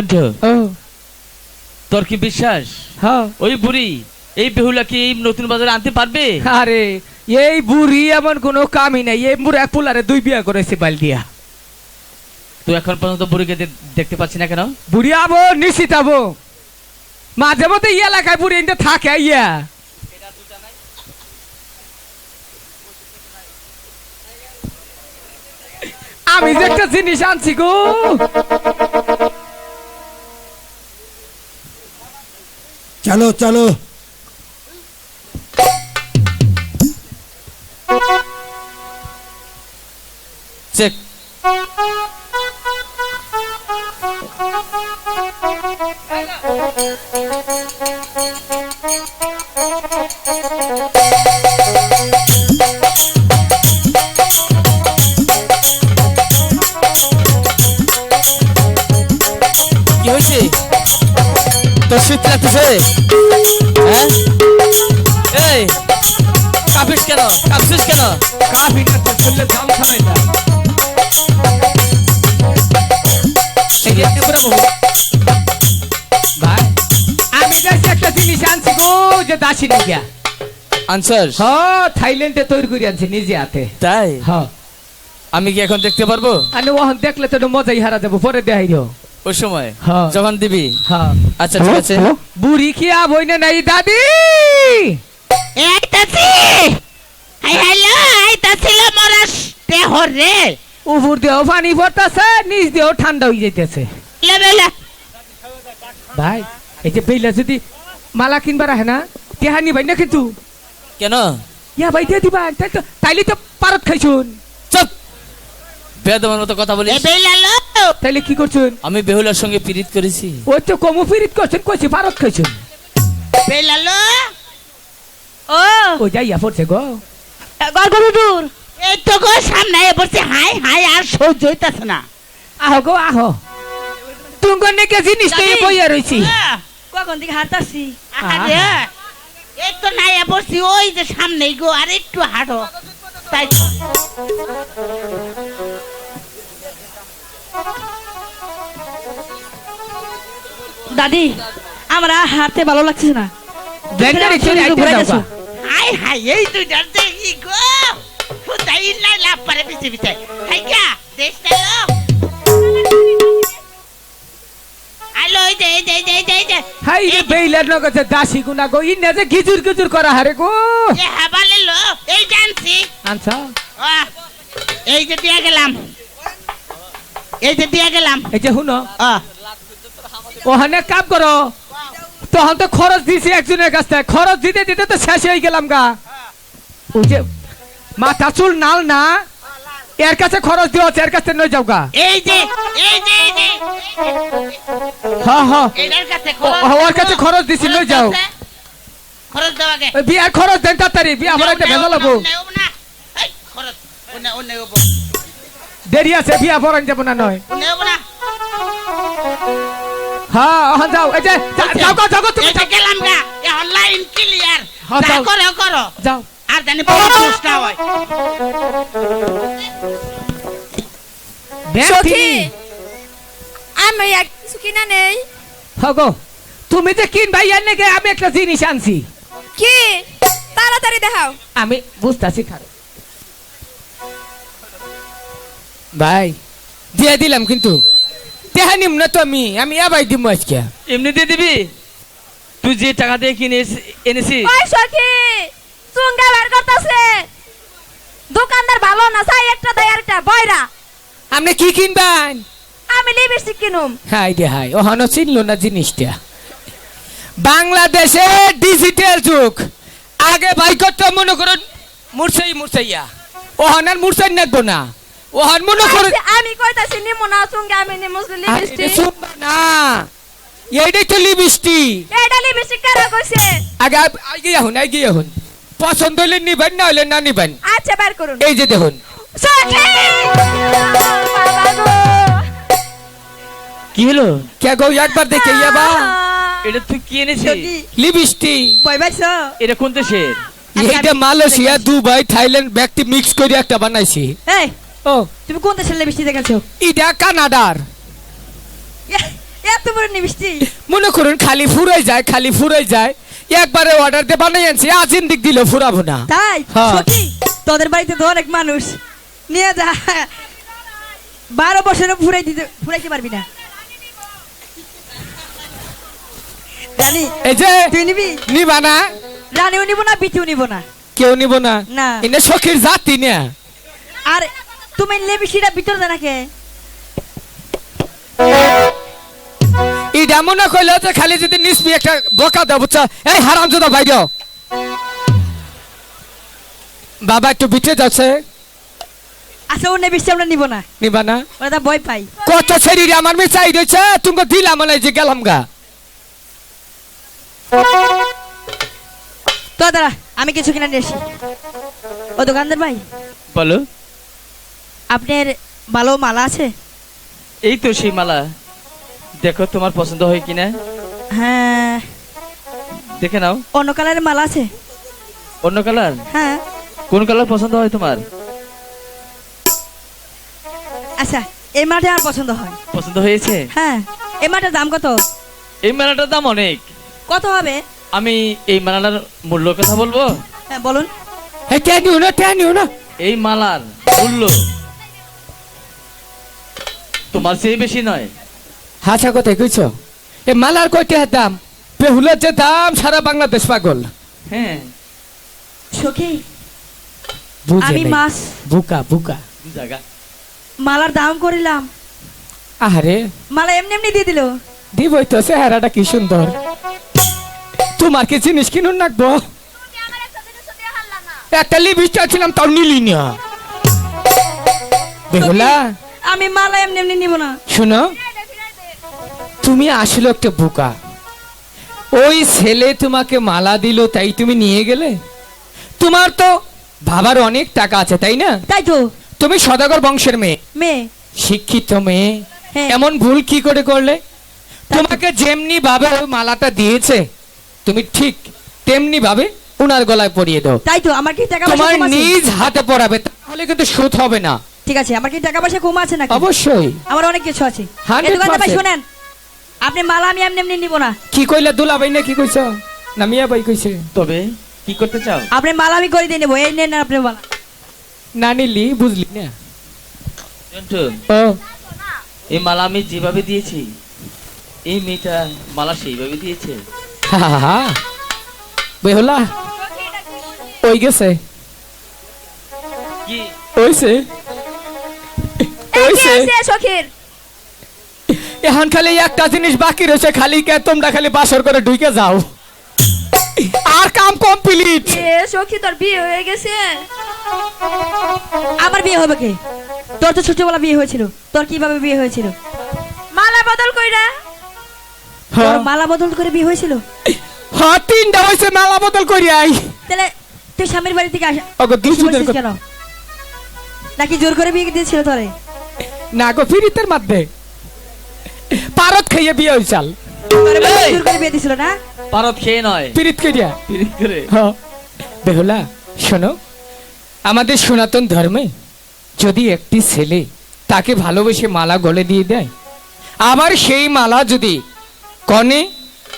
জন্টু তোর কি বিশ্বাস? হ্যাঁ। ওই বুড়ি এই বেহুলা কি এই নতুন বাজারে আনতে পারবে? আরে এই বুড়ি এমন কোনো কামই নাই। এই বুড়া পুলারে দুই বিয়া করেছে বাল দিয়া। তুই এখন পর্যন্ত বুড়িকে দেখতে পাচ্ছি না কেন? বুড়ি আবো নিশ্চিত আবো। মাঝে মধ্যে এই এলাকায় বুড়ি এনতে থাকে ইয়া আমি যে একটা জিনিস আনছি গো। চলো চলো চেক কি ভাই আমি যে একটা জিনিস আনছি গো যে দাসী নিগা আনসার হ থাইল্যান্ডে তৈরি করে আনছি নিজে হাতে। তাই? হ্যাঁ আমি কি এখন দেখতে পারব? আর ওহন দেখলে তো মজাই হারা যাব পরে দেখাই ওই সময়? হ্যাঁ। যখন দিবি? হ্যাঁ আচ্ছা ঠিক আছে। বুড়ি কি আবই না নাই দাদি? আইতাছি! আই হ্যালো আইতাছিল মরাস দেহর রে। উপর দিয়েও পানি পড়তেছে নিচ ঠান্ডা হয়ে যাইতেছে। ভাই এই যে বেইলা যদি মালা কিনবার আহে না তেহানি ভাই না কিন্তু। কেন? ইয়া ভাই দিয়ে দিবা তাই তো তাইলে তো পারত খাইছুন। চুপ! বেদমের মতো কথা তাইলে কি করছুন? আমি বেহুলার সঙ্গে পীড়িত করেছি। ওই তো কমু ফিরিত করছেন কইছি পারত খাইছুন। বেলালো ও। যাইয়া পড়ছে গো। দূর। এই তো গো সামনে এ বসে হাই হাই আর সহ্য হইতাছে না। আহ গো আহ। তুঙ্গ নেকে জিনিস তো দাদি। বইয়া রইছি। কখন থেকে হারতাছি আহারে, এই তো নাই এ বসছি ওই যে সামনেই গো আর একটু হাঁটো। তাই দাদি আমার হাঁটতে ভালো লাগছে না। ব্যান্ডারে চলে ঘুরে গেছো। হাই হাই এই তুই ডরতে কি গো। ফুটাই নাই লাভ পারে পিছে পিছে। হাই গা দেশ হাই রে বেইলার দাসী গুনা গো যে গিজুর গিজুর করা হারে গো। এ হাবালে লো এই জানছি আনছা। এই যে দিয়া গেলাম। এই যে দিয়া গেলাম। এই যে হুনো ওখানে কাম করো তখন তো খরচ দিছি একজনের কাছ থেকে খরচ দিতে দিতে তো শেষ হয়ে গেলাম গা। ওই যে মাথা চুল নাল না এর কাছে খরচ দিও এর কাছে নই যাও গা। এই যে এই যে এই যে। হ্যাঁ হ্যাঁ এটার কাছে ও- ওর কাছে খরচ দিছি, লই যাও। খরচ দেওয়া গে ওই বিয়ার খরচ দেন তাড়াতাড়ি বিয়া ভরা একটা ভেজা লাগবো খরচ ওনে ওনে ওবো দেরি আছে বিয়া ভরান যাব না নয়। ওনে না। হ্যাঁ হ্যাঁ যাও এই যে যাও গো যাও গো তুমি গেলাম গা। এখন লাইন ক্লিয়ার হ্যাঁ, যা যাও। করো করো। যাও। আর জানি না হয়। আমি এক কিছু কিনা নেই। হগো তুমি যে কিন ভাই নাকি আমি একটা জিনিস আনছি। কি? তাড়াতাড়ি দেখাও। আমি বুঝতেছি ভাই দিয়ে দিলাম কিন্তু। তেহা নিম না তো আমি আমি আবাই দিব আজকে। এমনি দিয়ে দিবি? তুই যে টাকা দিয়ে কিনে এনেছিস। চুঙ্গা বের করতেছে। দোকানদার ভালো না চাই একটা দেয় আরেকটা বয়রা। আপনি কি কিনবেন? আমি লিপস্টিক কিনুম। হাই রে হাই ওহানো চিনলো না জিনিসটা? বাংলাদেশে ডিজিটাল যুগ। আগে কত মনে করুন মুরসাই মুরসাইয়া। ওহানার মুরসাই নাকবো না। ওহান মনে করুন আচ্ছা, আমি কইতাছি নিমু না চুঙ্গা আমি নিমু আরে লিপস্টিক। না। এইটাই তো লিপস্টিক। এটা লিপস্টিক কারা কইছে? আগে আগে এখন আগে এখন পছন্দ হলে নিবেন না হলে না নিবেন। আচ্ছা বের করুন। এই যে দেখুন। সখি বাবা গো কি হলো? কে গো একবার দেখে যাবা এটা তুই কি এনেছিস? লিপস্টিক। বই বাইছ এটা কোন দেশের? এইটা মালয়েশিয়া দুবাই থাইল্যান্ড ব্যক্তি মিক্স করে একটা বানাইছি। এই ও। তুমি কোন দেশের লিপস্টিক দেখাচ্ছো এটা কানাডার। এত বড় লিপস্টিক। মনে করুন খালি ফুরাই যায় খালি ফুরাই যায়। একবারে অর্ডার দিয়ে বানাই আনছি আজিন দিক দিলে ফুরাবো না। তাই? হ্যাঁ। সখি তোদের বাড়িতে তো অনেক মানুষ। নিয়ে যা। বারো বছরে ফুরাই দিতে ফুরাইতে পারবি না। রানী এই যে তুই নিবি? নিবা না। রানীও নিব না বিটিও নিব না। কেউ নিব না। না। এনে সখীর জাতি না আর তুমি নেবি সেটা ভিতর দে নাকে? এটা মনে করলে যে খালি যদি নিসবি একটা বোকা দেবো বুঝছ? এই হারাম জোদা বাইর বাবা একটু বিটে যাচ্ছে। আচ্ছা ও নেবি সে আমরা নিব না। নিবা না? ওরা তা ভয় পাই কত শরীরে আমার মেয়ে চাই রয়েছে তুমি দিলাম মানে যে গেলাম গা। তো দাঁড়া আমি কিছু কিনে নিয়ে আসি। ও দোকানদার ভাই বলো। আপনার ভালো মালা আছে? এই তো সেই মালা। দেখো তোমার পছন্দ হয় কিনা। হ্যাঁ। দেখে নাও। অন্য কালারের মালা আছে। অন্য কালার? হ্যাঁ। কোন কালার পছন্দ হয় তোমার? আচ্ছা এই মালাটা আমার পছন্দ হয়। পছন্দ হয়েছে? হ্যাঁ এই মালাটার দাম কত? এই মালাটার দাম অনেক। কত হবে? আমি এই মালাটার মূল্য কথা বলব? হ্যাঁ বলুন। এই টেনিও না টেনিও না? এই মালার মূল্য তোমার চেয়ে বেশি নয়। হাসা কোথায় কইছো? এ মালার কয়টা দাম? বেহুলের যে দাম সারা বাংলাদেশ পাগল। হ্যাঁ। সখী আমি। মাছ। বুকা বুকা। জায়গা। মালার দাম করিলাম। আরে মালা এমনি এমনি দিয়ে দিল। দিবই তো চেহারাটা কি সুন্দর। তোমার কি জিনিস কিনুন রাখব একটা লিপস্টিক ছিলাম তাও নিলি না। বেহুলা। আমি মালা এমনি এমনি নিব না। শোনো তুমি আসলে একটা বোকা। ওই ছেলে তোমাকে মালা দিল তাই তুমি নিয়ে গেলে? তোমার তো বাবার অনেক টাকা আছে তাই না? তাই তো। তুমি সদাগর বংশের মেয়ে। মেয়ে। শিক্ষিত মেয়ে। হ্যাঁ। এমন ভুল কি করে করলে? তোমাকে যেমনি ভাবে ওই মালাটা দিয়েছে তুমি ঠিক তেমনি ভাবে ওনার গলায় পরিয়ে দাও। তাই তো আমার কি টাকা পয়সা তোমার নিজ হাতে পরাবে তাহলে কিন্তু সুদ হবে না। ঠিক আছে আমার কি টাকা পয়সা কম আছে নাকি? অবশ্যই। আমার অনেক কিছু আছে। 100% এই দোকানদার শুনেন। আপনি মালা আমি এমনি এমনি নিব না। কি কইলে দুলা ভাই না কি কইছ? না মিয়া ভাই কইছে। তবে কি করতে চাও? আপনি মালা আমি করে দিয়ে নেব এই নেন আপনি মালা। না নিলি বুঝলি না। জন্টু ও। এই মালা আমি যেভাবে দিয়েছি এই মেয়েটা মালা সেইভাবে দিয়েছে। হা হা হা। বেহুলা ওই গেছে। কি? ওইছে। ওইছে। সখীর। এখন খালি একটা জিনিস বাকি রয়েছে খালি কে তোমরা খালি বাসর করে ঢুকে যাও। আর কাম কমপ্লিট। এ সখী তোর বিয়ে হয়ে গেছে? আমার বিয়ে হবে কি? তোর তো ছোটবেলা বিয়ে হয়েছিল। তোর কীভাবে বিয়ে হয়েছিল? মালা বদল কইরা। তোর মালা বদল করে বিয়ে হয়েছিল? হ্যাঁ তিনটা হয়েছে মালা বদল করি আই তাহলে তুই স্বামীর বাড়ি থেকে আসা। ওগো দুজনের কেন? নাকি জোর করে বিয়ে দিয়েছিল তোরে? না গো ফিরিতের মধ্যে পারত খাইয়ে বিয়ে হইছাল পারত খেয়ে নয়। ফিরিত করিয়া পিরিত করে। হ্যাঁ। বেহুলা শোনো আমাদের সনাতন ধর্মে যদি একটি ছেলে তাকে ভালোবেসে মালা গলে দিয়ে দেয় আবার সেই মালা যদি কনে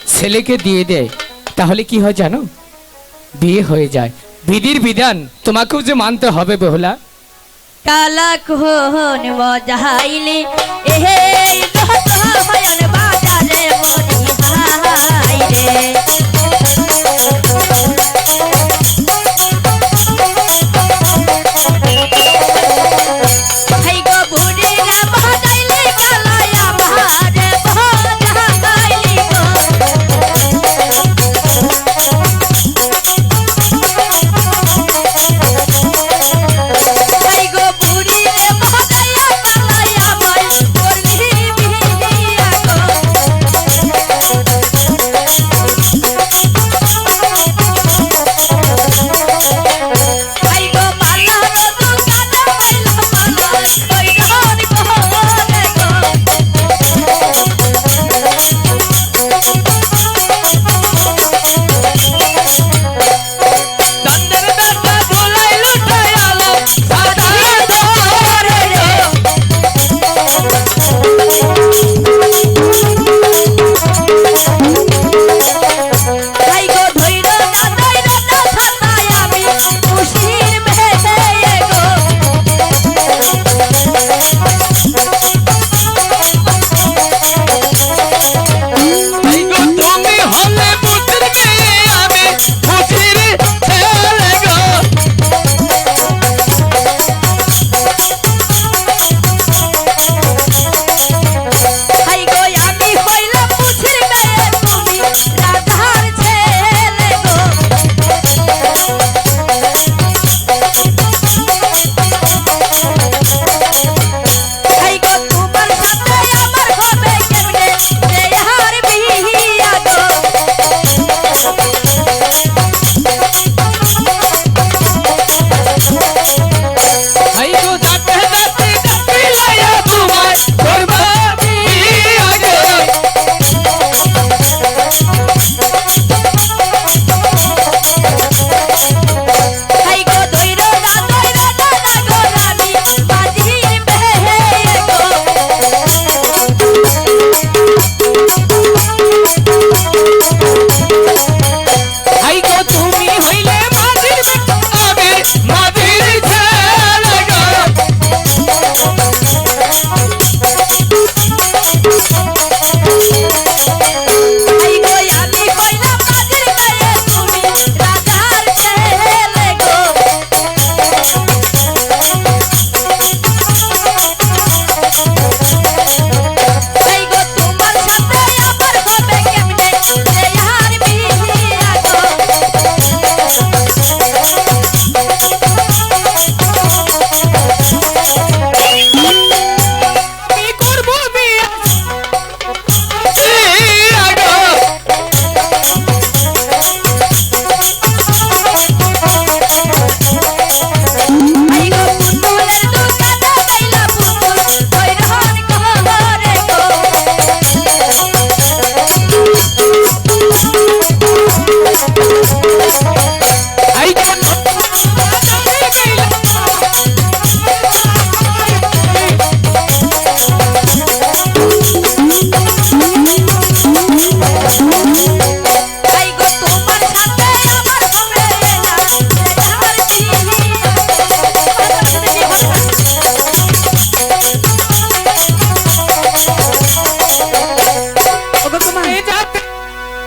ছেলেকে দিয়ে দেয় তাহলে কি হয় জানো? বিয়ে হয়ে যায়। বিধির বিধান তোমাকেও যে মানতে হবে বেহুলা। কালা কোহন বজাইলে এহে দহত হয়ন বাজারে মনি হাইরে